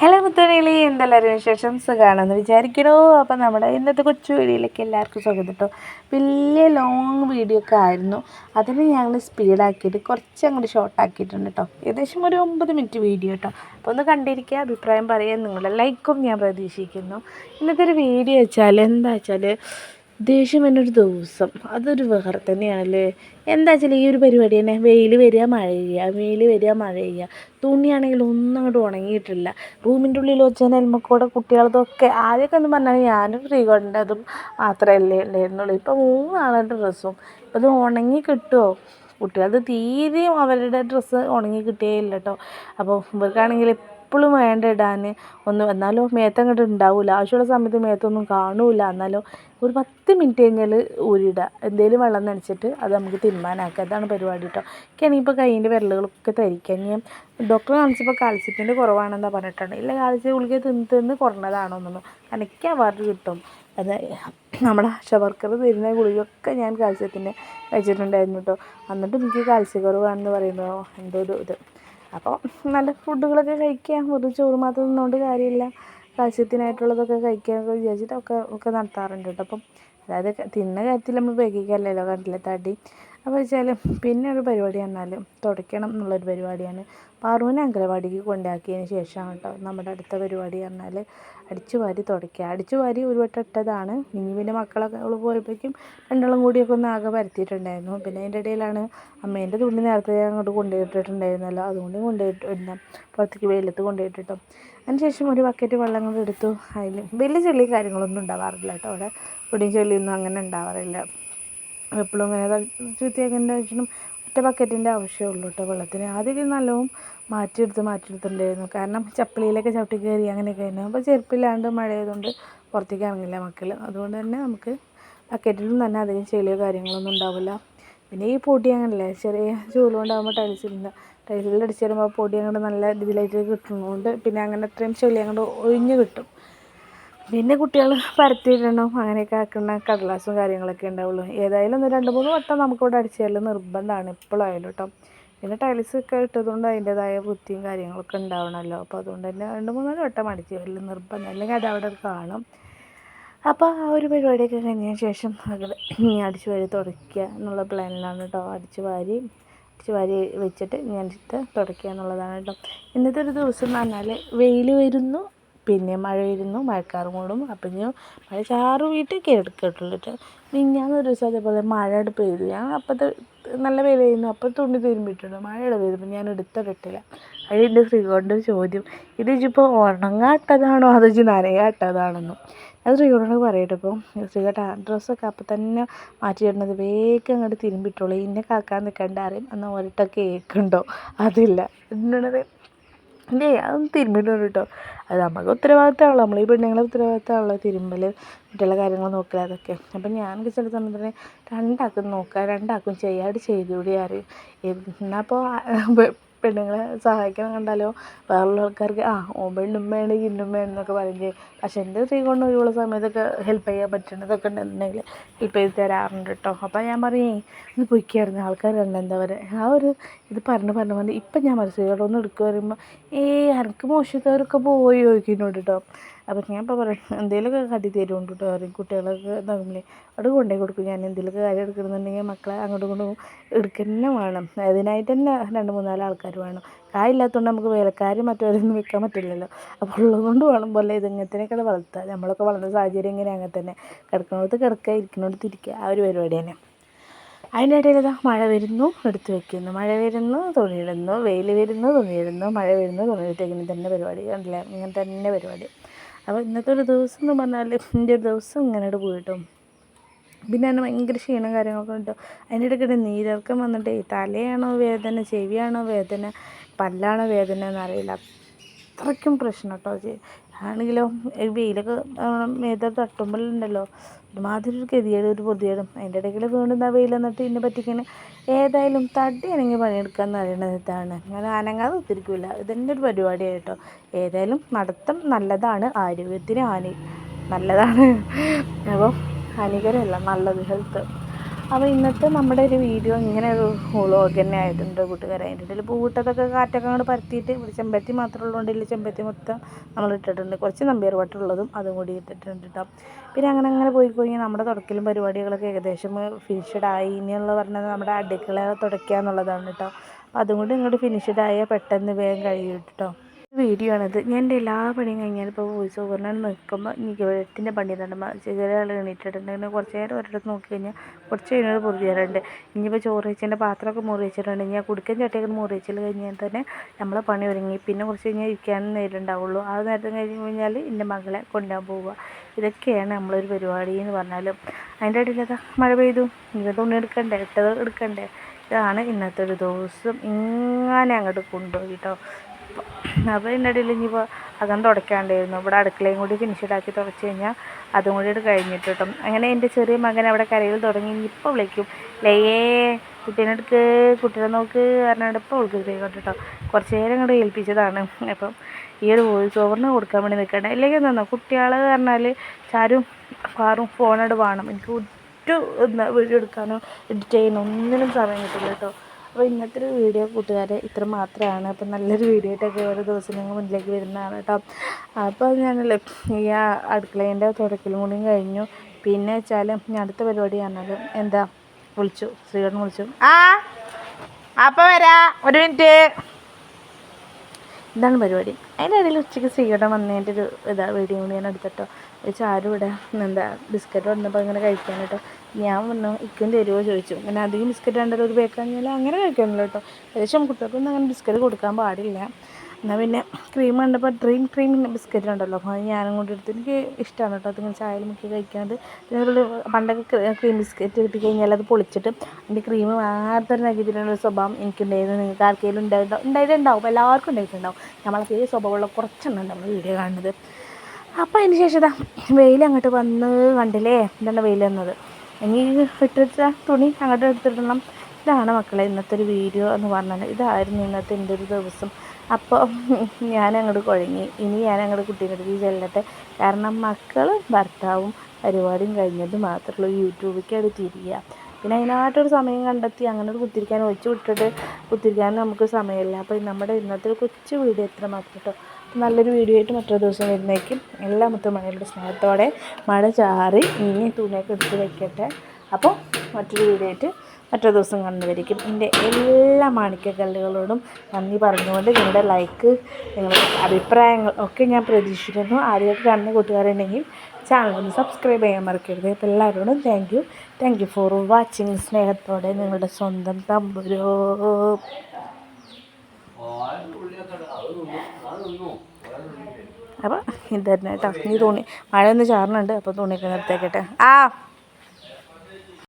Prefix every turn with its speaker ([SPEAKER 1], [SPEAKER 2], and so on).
[SPEAKER 1] Hello മുത്തണികളി എന്തെല്ലാവരും വിശേഷം? സുഖമാണെന്ന് വിചാരിക്കണോ? അപ്പോൾ നമ്മുടെ ഇന്നത്തെ കൊച്ചു വീഡിയോയിലേക്ക് എല്ലാവർക്കും സ്വാഗതം കേട്ടോ വലിയ ലോങ് വീഡിയോ ഒക്കെ ആയിരുന്നു. അതിന് ഞങ്ങൾ സ്പീഡാക്കിയിട്ട് കുറച്ച് അങ്ങോട്ട് ഷോർട്ടാക്കിയിട്ടുണ്ട് കേട്ടോ ഏകദേശം ഒരു ഒമ്പത് മിനിറ്റ് വീഡിയോ കേട്ടോ അപ്പോൾ ഒന്ന് കണ്ടിരിക്കുക അഭിപ്രായം പറയാൻ നിങ്ങളുടെ ലൈക്കും ഞാൻ പ്രതീക്ഷിക്കുന്നു. ഇന്നത്തെ ഒരു വീഡിയോ വെച്ചാൽ എന്താ വെച്ചാൽ ദേഷ്യം എന്നൊരു ദിവസം. അതൊരു വേറെ തന്നെയാണല്ലേ. എന്താ വെച്ചാൽ ഈ ഒരു പരിപാടി തന്നെ. വെയിൽ വരിക മഴ പെയ്യുക. വെയിൽ വരിക മഴ പെയ്യുക. തുണിയാണെങ്കിൽ ഒന്നും അങ്ങോട്ട് ഉണങ്ങിയിട്ടില്ല. റൂമിന്റെ ഉള്ളിൽ വെച്ച നെൽമക്കൂടെ കുട്ടികളതൊക്കെ ആദ്യമൊക്കെ എന്ന് പറഞ്ഞാൽ ഞാനും ഫ്രീ കൊണ്ടതും മാത്രമല്ലേ ഉണ്ടായിരുന്നുള്ളൂ ഇപ്പോൾ മൂന്നാളുടെ ഡ്രസ്സും ഇപ്പോൾ ഇത് ഉണങ്ങി കിട്ടുമോ കുട്ടികളത് തീരെയും അവരുടെ ഡ്രസ്സ് ഉണങ്ങി കിട്ടുകയില്ല കേട്ടോ. അപ്പോൾ ഇവർക്കാണെങ്കിൽ എപ്പോഴും വേണ്ട ഇടാൻ ഒന്ന് എന്നാലും മേത്തങ്ങോട്ട് ഉണ്ടാവില്ല ആവശ്യമുള്ള സമയത്ത് മേത്തൊന്നും കാണില്ല എന്നാലോ ഒരു പത്ത് മിനിറ്റ് കഴിഞ്ഞാൽ ഊരിടുക എന്തെങ്കിലും വെള്ളം നനച്ചിട്ട് അത് നമുക്ക് തീരുമാനമാക്കുക അതാണ് പരിപാടി കേട്ടോ എനിക്കാണെങ്കിൽ ഇപ്പോൾ കൈയിന്റെ വിരലുകളൊക്കെ തരിക്കാൻ ഞാൻ ഡോക്ടറെ കാണിച്ചപ്പോൾ കാൽസ്യത്തിന്റെ കുറവാണെന്നാണ് പറഞ്ഞിട്ടുണ്ട് ഇല്ല കാൽസ്യം ഗുളിക തിന്ന് തിന്ന് കുറഞ്ഞതാണോന്നൊന്നും എനിക്ക് അവാർഡ് കിട്ടും. അത് നമ്മുടെ ആശ വർക്കർ തരുന്ന ഗുളികയൊക്കെ ഞാൻ കാൽസ്യത്തിന്റെ കഴിച്ചിട്ടുണ്ടായിരുന്നു കേട്ടോ എന്നിട്ടും എനിക്ക് കാൽസ്യക്കുറവാണെന്ന് പറയുമ്പോൾ എന്തോ ഒരു ഇത്. അപ്പോൾ നല്ല ഫുഡുകളൊക്കെ കഴിക്കുക വെറും ചോറ് മാത്രം നിന്നുകൊണ്ട് കാര്യമില്ല. കാൽസ്യത്തിനായിട്ടുള്ളതൊക്കെ കഴിക്കാനൊക്കെ വിചാരിച്ചിട്ട് ഒക്കെ ഒക്കെ നടത്താറുണ്ട് കേട്ടോ അപ്പം അതായത് തിന്ന കാര്യത്തിൽ നമ്മൾ ഉപയോഗിക്കാമല്ലോ കണ്ടില്ല തടി. അപ്പോൾ വെച്ചാൽ പിന്നെ ഒരു പരിപാടി പറഞ്ഞാൽ തുടയ്ക്കണം എന്നുള്ളൊരു പരിപാടിയാണ്. പാറുവിനെ അങ്കലവാടിക്ക് കൊണ്ടാക്കിയതിന് ശേഷമാണ് കേട്ടോ നമ്മുടെ അടുത്ത പരിപാടി പറഞ്ഞാൽ അടിച്ചു വാരി തുടയ്ക്കുക അടിച്ചു വാരി ഒരു വട്ടം ഇട്ടതാണ്. ഇനി പിന്നെ മക്കളൊക്കെ അവൾ പോയപ്പോഴേക്കും രണ്ടാളും കൂടിയൊക്കെ ഒന്ന് ആകെ പരത്തിയിട്ടുണ്ടായിരുന്നു. പിന്നെ അതിന്റെ ഇടയിലാണ് അമ്മേന്റെ തുണി നേരത്തെ അങ്ങോട്ട് കൊണ്ടുപോയിട്ടിട്ടുണ്ടായിരുന്നല്ലോ. അതുകൊണ്ട് കൊണ്ടുപോയിട്ട് പുറത്തേക്ക് വെയിലത്ത് കൊണ്ടുപോയിട്ടിട്ടോ. അതിനുശേഷം ഒരു ബക്കറ്റ് വെള്ളം കൊണ്ട് എടുത്തു. അതിൽ വലിയ ചെളി കാര്യങ്ങളൊന്നും ഉണ്ടാവാറില്ല കേട്ടോ അവിടെ പൊടിയും ചെളിയൊന്നും അങ്ങനെ ഉണ്ടാവാറില്ല. എപ്പോഴും അങ്ങനെ വൃത്തിയാക്കേണ്ട ആവശ്യം ഒറ്റ ബക്കറ്റിന്റെ ആവശ്യമുള്ളൂ കേട്ടോ വെള്ളത്തിന്. ആദ്യമൊക്കെ നല്ലോണം മാറ്റിയെടുത്ത് മാറ്റിയെടുത്തിട്ടുണ്ടായിരുന്നു. കാരണം ചപ്പിളിയിലൊക്കെ ചവിട്ടി കയറി അങ്ങനെയൊക്കെ ആയിരുന്നു. അപ്പോൾ ചെരുപ്പില്ലാണ്ട് മഴ ആയതുകൊണ്ട് പുറത്തേക്ക് ഇറങ്ങില്ല മക്കൾ അതുകൊണ്ട് തന്നെ നമുക്ക് ബക്കറ്റിലും തന്നെ അധികം ചെളിയോ കാര്യങ്ങളൊന്നും ഉണ്ടാവില്ല. പിന്നെ ഈ പൊടി അങ്ങനല്ലേ ചെറിയ ചൂലുകൊണ്ടാകുമ്പോൾ ടൈൽസിലില്ല ടൈൽസിൽ അടിച്ച് വരുമ്പോൾ പൊടി അങ്ങോട്ട് നല്ല ഇതിലായിട്ട് കിട്ടുന്നതുകൊണ്ട് പിന്നെ അങ്ങനെ അത്രയും ചെളി അങ്ങോട്ട് ഒഴിഞ്ഞ് കിട്ടും. പിന്നെ കുട്ടികൾ പരത്തിയിടണം അങ്ങനെയൊക്കെ ആക്കുന്ന കടലാസും കാര്യങ്ങളൊക്കെ ഉണ്ടാവുള്ളൂ. ഏതായാലും ഒന്ന് രണ്ട് മൂന്ന് വട്ടം നമുക്കിവിടെ അടിച്ചു തരൽ നിർബന്ധമാണ് ഇപ്പോഴായാലും കേട്ടോ. പിന്നെ ടൈൽസ് ഒക്കെ ഇട്ടതുകൊണ്ട് അതിന്റെതായ വൃത്തിയും കാര്യങ്ങളൊക്കെ ഉണ്ടാവണമല്ലോ. അപ്പോൾ അതുകൊണ്ട് തന്നെ രണ്ട് മൂന്നാൽ വട്ടം അടിച്ചു തരൽ നിർബന്ധം. അല്ലെങ്കിൽ അതവിടെ കാണും. അപ്പോൾ ആ ഒരു പരിപാടിയൊക്കെ കഴിഞ്ഞതിന് ശേഷം അടിച്ചു വാരി തുടയ്ക്കുക എന്നുള്ള പ്ലാനിലാണ് കേട്ടോ. അടിച്ചു വാരി അടിച്ചു വാരി വെച്ചിട്ട് ഞാനിട്ട് തുടയ്ക്കുക എന്നുള്ളതാണ് കേട്ടോ. ഇന്നത്തെ ഒരു ദിവസം എന്ന് പറഞ്ഞാൽ വെയിൽ വരുന്നു പിന്നെ മഴ ഇരുന്നു മഴക്കാറ് മൂടും അപ്പം ഞാൻ മഴ ചാറ് വീട്ടിൽ കിടക്കട്ടുള്ളൂ കേട്ടോ ഒരു ദിവസം അതേപോലെ മഴ പെയ്തു. ഞാൻ അപ്പത്തെ നല്ല വെയിലായിരുന്നു. അപ്പം തുണി തിരുമ്പിട്ടുണ്ട് മഴയുടെ പെയ്തപ്പോൾ ഞാൻ എടുത്തിട്ടില്ല അതിന്റെ ശ്രീകോണിന്റെ ചോദ്യം. ഇത് ഇജിപ്പോൾ ഉണങ്ങാട്ടതാണോ അതോ ചോദിച്ചു നനയാട്ടതാണെന്നും അത് ശ്രീകോണോട് പറയട്ടെ ഇപ്പോൾ ശ്രീകോട്ട ഡ്രസ്സൊക്കെ അപ്പം തന്നെ മാറ്റിയിടുന്നത് വേഗം അങ്ങോട്ട് തിരുമ്പിട്ടുള്ളൂ ഇന്നെ കാക്കാൻ നിൽക്കേണ്ട അറിയും. എന്നാൽ ഒരിട്ടൊക്കെ കേൾക്കുന്നുണ്ടോ അതില്ല. എന്നോട് ഇല്ലേ അതൊന്നും തിരുമ്പിയിട്ടുണ്ട് കേട്ടോ. അത് നമുക്ക് ഉത്തരവാദിത്തമാണല്ലോ. നമ്മൾ ഈ പെണ്ണുങ്ങളെ ഉത്തരവാദിത്തമാണല്ലോ തിരുമ്പൽ മറ്റുള്ള കാര്യങ്ങൾ നോക്കുക അതൊക്കെ. അപ്പം ഞാൻ ചില സമയത്ത് രണ്ടാക്കും നോക്കുക രണ്ടാക്കും ചെയ്യാണ്ട് ചെയ്തുകൂടി അറിയും എന്നാൽ അപ്പോൾ പെണ്ണുങ്ങളെ സഹായിക്കണം കണ്ടാലോ? വേറെയുള്ള ആൾക്കാർക്ക് ആ ഓ ഇന്നും വേണം എന്നൊക്കെ പറയും ചെയ്യും. പക്ഷെ എന്റെ സ്ത്രീ കൊണ്ട് ഒഴിവുള്ള സമയത്തൊക്കെ ഹെൽപ്പ് ചെയ്യാൻ പറ്റണതൊക്കെ ഉണ്ടെന്നുണ്ടെങ്കിൽ ഹെൽപ്പ് ചെയ്ത് തരാറുണ്ട് കേട്ടോ. അപ്പോൾ ഞാൻ പറയേ ഒന്ന് പൊയ്ക്കായിരുന്നു ആൾക്കാർ കണ്ട എന്താ പറയുക ആ ഒരു ഇത് പറഞ്ഞ് പറഞ്ഞ് പറഞ്ഞ് ഇപ്പം ഞാൻ മനസ്സിലാക്കി ഒന്ന് എടുക്കുക പറയുമ്പോൾ ഏയ് എനിക്ക് മോശത്തവരൊക്കെ പോയി ചോദിക്കുന്നുണ്ട് കേട്ടോ. അപ്പം ഞാൻ ഇപ്പോൾ പറയും എന്തെങ്കിലുമൊക്കെ കാട്ടി തരുമുണ്ട് കേട്ടോ പറയും കുട്ടികളൊക്കെ തമ്മിൽ അവിടെ കൊണ്ടുപോയി കൊടുക്കും. ഞാൻ എന്തെങ്കിലുമൊക്കെ കാര്യം എടുക്കണമെന്നുണ്ടെങ്കിൽ മക്കളെ അങ്ങോട്ടും ഇങ്ങോട്ടും എടുക്കുക തന്നെ വേണം. അതിനായിട്ട് തന്നെ രണ്ട് മൂന്നാൽ ആൾക്കാർ വേണം. കായില്ലാത്തതുകൊണ്ട് നമുക്ക് വേലക്കാരും മറ്റവരൊന്നും വെക്കാൻ പറ്റില്ലല്ലോ. അപ്പോൾ ഉള്ളതുകൊണ്ട് വേണം പോലെ ഇത് ഇങ്ങനത്തേനൊക്കെ വളർത്തുക നമ്മളൊക്കെ വളർന്ന സാഹചര്യം ഇങ്ങനെ അങ്ങനെ തന്നെ. കിടക്കുന്നിടത്ത് കിടക്കുക ഇരിക്കുന്നിടത്ത് ഇരിക്കുക. ആ ഒരു പരിപാടി തന്നെ അതിന്റെ ഇടയിൽ ഇതാ മഴ വരുന്നു എടുത്ത് വെക്കുന്നു. മഴ വരുന്നു തുണിയിടുന്നു. വെയിൽ വരുന്നു തുണിയിടുന്നു. മഴ വരുന്നു തുണിയിട്ടേക്കുന്നു തന്നെ പരിപാടി. കണ്ടില്ല? ഇങ്ങനെ തന്നെ പരിപാടി. അപ്പോൾ ഇന്നത്തെ ഒരു ദിവസം എന്ന് പറഞ്ഞാൽ എന്റെ ഒരു ദിവസം ഇങ്ങനെ പോയിട്ടും. പിന്നെ എന്നെ ഭയങ്കര ക്ഷീണം കാര്യങ്ങളൊക്കെ ഉണ്ട്? അതിന്റെ ഇടയ്ക്കിടെ നീരിറക്കം വന്നിട്ട് തലയാണോ വേദന ചെവിയാണോ വേദന പല്ലാണോ വേദന എന്നറിയില്ല അത്രയ്ക്കും പ്രശ്നം കേട്ടോ. ആണെങ്കിലോ? വെയിലൊക്കെ മേത തട്ടുമ്പോഴുണ്ടല്ലോ ഒരുമാതിരി ഒരു ഗതികേട് ഒരു പൊതിയേടും അതിന്റെ ഇടയ്ക്കിൽ വീണ്ടും ആ വെയിൽ എന്നിട്ട് ഇതിനെ പറ്റിക്കണ്. ഏതായാലും തടി ആണെങ്കിൽ പണിയെടുക്കുക എന്ന് പറയുന്നത് ഇതാണ്. ഞാൻ അനങ്ങാതെ ഒത്തിരിക്കില്ല ഇതെന്റെ ഒരു പരിപാടിയാണ് കേട്ടോ ഏതായാലും നടത്തം നല്ലതാണ്. ആരോഗ്യത്തിന് ഹാനി. നല്ലതാണ്. അപ്പോൾ ഹാനികരമല്ല. നല്ലത് ഹെൽത്ത്. അപ്പോൾ ഇന്നത്തെ നമ്മുടെ ഒരു വീഡിയോ ഇങ്ങനെ ഒരു വ്ളോഗ് തന്നെ ആയിട്ടുണ്ട് കൂട്ടുകാരെ. അതിന്റെ ഇടയിൽ പൂവിട്ടതൊക്കെ കാറ്റൊക്കെ അങ്ങോട്ട് പരത്തിയിട്ട് ഇവിടെ ചെമ്പത്തി മാത്രമേ ഉള്ളതുകൊണ്ട് ചെമ്പത്തി മൊത്തം നമ്മൾ ഇട്ടിട്ടുണ്ട്. കുറച്ച് നമ്പിയർ വട്ടുള്ളതും അതും കൂടി ഇട്ടിട്ടുണ്ട് കേട്ടോ പിന്നെ അങ്ങനെ അങ്ങനെ പോയി പോയി നമ്മുടെ തുടക്കലും പരിപാടികളൊക്കെ ഏകദേശം ഫിനിഷഡ് ആയി. ഇനിയുള്ള പറഞ്ഞത് നമ്മുടെ അടുക്കള തുടയ്ക്കുക എന്നുള്ളതാണ് കേട്ടോ അപ്പോൾ അതും കൂടി ഇങ്ങോട്ട് ഫിനിഷ്ഡ് ആയാൽ പെട്ടെന്ന് വേഗം കഴിയും കേട്ടോ വീഡിയോ ആണിത്. ഞാൻ എന്റെ എല്ലാ പണിയും കഴിഞ്ഞാൽ ഇപ്പോൾ വോയിസ് ഓവറിനാണ് നിൽക്കുമ്പോൾ എനിക്ക് വെട്ടിന്റെ പണി തന്നെ. ചെറിയ ആൾ എണീറ്റിട്ടുണ്ടെങ്കിൽ കുറച്ച് നേരം ഒരിടത്ത് നോക്കി കഴിഞ്ഞാൽ കുറച്ച് കഴിഞ്ഞാൽ പൊറുതിയാറുണ്ട് ഇനിയിപ്പോൾ ചോറ് വെച്ചതിന്റെ പാത്രമൊക്കെ മുറി വെച്ചിട്ടുണ്ടെങ്കിൽ കുടുക്കൻ ചട്ടിയൊക്കെ മുറി വെച്ചു കഴിഞ്ഞാൽ തന്നെ നമ്മളെ പണി ഒരുങ്ങി. പിന്നെ കുറച്ച് കഴിഞ്ഞാൽ ഇരിക്കാനും നേരമുണ്ടാവുള്ളൂ ആ നേരത്തെ കഴിഞ്ഞ് കഴിഞ്ഞാൽ എന്റെ മകളെ കൊണ്ടുപോകാൻ പോവുക. ഇതൊക്കെയാണ് നമ്മളൊരു പരിപാടി എന്ന് പറഞ്ഞാലും. അതിന്റെ ഇടയിൽ അതാ മഴ പെയ്തു. ഇനി തുണി എടുക്കണ്ടേ? ഇട്ടത് എടുക്കണ്ടേ? ഇതാണ് ഇന്നത്തെ ഒരു ദിവസം. ഇങ്ങനെ അങ്ങോട്ട് കൊണ്ടുപോയി കേട്ടോ. അപ്പോൾ ഇതിന്റെ ഇടയിൽ ഇനിയിപ്പോൾ അകം തുടയ്ക്കാണ്ടായിരുന്നു. ഇവിടെ അടുക്കളയും കൂടി ഫിനിഷഡാക്കി തുടച്ച് കഴിഞ്ഞാൽ അതും കൂടി ഇട്ട് കഴിഞ്ഞിട്ട് കിട്ടും അങ്ങനെ എന്റെ ചെറിയ മകൻ അവിടെ കരയിൽ തുടങ്ങി. ഇനിയിപ്പോൾ വിളിക്കും. ലയേ കുട്ടീനെ എടുക്ക്. കുട്ടീനെ നോക്ക്. പറഞ്ഞിട്ട് ഇപ്പോൾ വിളിക്കും. കേട്ടോ കുറച്ച് നേരം ഇങ്ങോട്ട് ഏൽപ്പിച്ചതാണ്. അപ്പം ഈ ഒരു വോയിസ് ഓവറിന് കൊടുക്കാൻ വേണ്ടി നിൽക്കണ്ടേ. ഇല്ലെങ്കിൽ എന്താ കുട്ടികൾ പറഞ്ഞാൽ ചാരും കാറും ഫോണോട് വേണം. എനിക്ക് ഒറ്റ വീഡിയോ എടുക്കാനോ എഡിറ്റ് ചെയ്യാനോ ഒന്നിനും സമയം കിട്ടില്ല കേട്ടോ അപ്പോൾ ഇന്നത്തെ ഒരു വീഡിയോ കൂട്ടുകാരെ ഇത്ര മാത്രമാണ്. അപ്പോൾ നല്ലൊരു വീഡിയോ ആയിട്ടൊക്കെ ഓരോ ദിവസം ഞങ്ങൾ മുന്നിലേക്ക് വരുന്നതാണ് കേട്ടോ അപ്പോൾ ഞാനല്ലേ ഈ അടുക്കളേന്റെ തുടക്കലും കൂടിയും കഴിഞ്ഞു. പിന്നെ വെച്ചാൽ ഞാൻ അടുത്ത പരിപാടി പറഞ്ഞാലും എന്താ? വിളിച്ചു ശ്രീകണ്ഠൻ വിളിച്ചു. ആ അപ്പോൾ വരാ ഒരു മിനിറ്റ്. ഇതാണ് പരിപാടി. അതിന്റെ ഇടയിൽ ഉച്ചയ്ക്ക് ശ്രീകണ്ഠൻ വന്നതിന്റെ ഒരു ഇതാ വീഡിയോ കൂടി ഞാൻ എടുത്തിട്ടോ. ചാരു ഇവിടെ എന്താ ബിസ്ക്കറ്റ് വന്നപ്പോൾ ഇങ്ങനെ കഴിക്കാൻ കേട്ടോ ഞാൻ വന്നു ഇക്കും തരുമോ ചോദിച്ചു. അങ്ങനെ അധികം ബിസ്ക്കറ്റ് വേണ്ടത് ഒരു ബേക്കാണെങ്കിൽ അങ്ങനെ കഴിക്കാനില്ല കേട്ടോ. ഏകദേശം കുട്ടികൾക്കൊന്നും അങ്ങനെ ബിസ്ക്കറ്റ് കൊടുക്കാൻ പാടില്ല. എന്നാൽ പിന്നെ ക്രീം കണ്ടപ്പോൾ ഡ്രീം ക്രീം ബിസ്ക്കറ്റ് ഉണ്ടല്ലോ. അപ്പോൾ അത് ഞാനും കൊണ്ട് എടുത്ത്. എനിക്ക് ഇഷ്ടമാണ് കേട്ടോ അതിങ്ങനെ ചായയിൽ മുക്കി കഴിക്കുന്നത് പിന്നെ പണ്ടൊക്കെ ക്രീം ബിസ്ക്കറ്റ് കിട്ടി കഴിഞ്ഞാൽ അത് പൊളിച്ചിട്ട് അതിന്റെ ക്രീം മാത്രം നഗിതിനുള്ള സ്വഭാവം എനിക്കുണ്ടായിരുന്നു. നിങ്ങൾക്ക് ആർക്കെങ്കിലും ഉണ്ടായിട്ടുണ്ടാവും. ഉണ്ടായിട്ടുണ്ടാവും എല്ലാവർക്കും ഉണ്ടായിട്ടുണ്ടാവും. നമ്മളെ ഈ സ്വഭാവമുള്ള കുറച്ചെണ്ണം നമ്മൾ വീഡിയോ കാണുന്നത്. അപ്പോൾ അതിന് ശേഷം വെയിൽ അങ്ങോട്ട് വന്ന് കണ്ടില്ലേ? എന്താണ് വെയിൽ വന്നത്? ഇനി ഇട്ടിട്ട തുണി അങ്ങോട്ട് എടുത്തിടണം. ഇതാണ് മക്കളെ ഇന്നത്തെ ഒരു വീഡിയോ എന്ന് പറഞ്ഞാൽ ഇതായിരുന്നു ഇന്നത്തെ എന്റെ ഒരു ദിവസം. അപ്പോൾ ഞാൻ അങ്ങോട്ട് കുഴങ്ങി. ഇനി ഞാൻ അങ്ങോട്ട് കുട്ടീന്റെ അടുത്ത് ചെല്ലട്ടെ. കാരണം മക്കളും ഭർത്താവും പരിപാടിയും കഴിഞ്ഞത് മാത്രമേ യൂട്യൂബിലേക്ക് അത് തിരിയുക. പിന്നെ അതിനായിട്ടൊരു സമയം കണ്ടെത്തി അങ്ങനെ ഒരു കുത്തിരിക്കാൻ ഒഴിച്ച് വിട്ടിട്ട് കുത്തിരിക്കാൻ നമുക്ക് സമയമില്ല. അപ്പോൾ നമ്മുടെ ഇന്നത്തെ ഒരു കൊച്ചു വീഡിയോ എത്ര മാത്രം കേട്ടോ നല്ലൊരു വീഡിയോ ആയിട്ട് മറ്റൊരു ദിവസം വരുന്നേക്കും എല്ലാ മുത്തുമണികളുടെ സ്നേഹത്തോടെ മഴ ചാറി ഇനി തുണിയൊക്കെ എടുത്ത് വയ്ക്കട്ടെ അപ്പോൾ മറ്റൊരു വീഡിയോ ആയിട്ട് മറ്റൊരു ദിവസം കണ്ടുവരിക്കും എന്റെ എല്ലാ മാണിക്കക്കല്ലുകളോടും നന്ദി പറഞ്ഞുകൊണ്ട് നിങ്ങളുടെ ലൈക്ക് നിങ്ങളുടെ അഭിപ്രായങ്ങൾ ഒക്കെ ഞാൻ പ്രതീക്ഷിക്കുന്നു ആദ്യമായിട്ട് കാണുന്ന കൂട്ടുകാരുണ്ടെങ്കിൽ ഒന്ന് സബ്സ്ക്രൈബ് ചെയ്യാൻ മറക്കരുത്. അപ്പോൾ എല്ലാവരോടും thank you thank you for watching സ്നേഹത്തോടെ നിങ്ങളുടെ സ്വന്തം തമ്പുരോ. അപ്പോൾ ഇത് തന്നെ കേട്ടോ ഇനി തുണി മഴ ഒന്ന് ചാറുന്നുണ്ട് അപ്പോൾ തുണിയൊക്കെ നിർത്തേക്കട്ടെ ആ.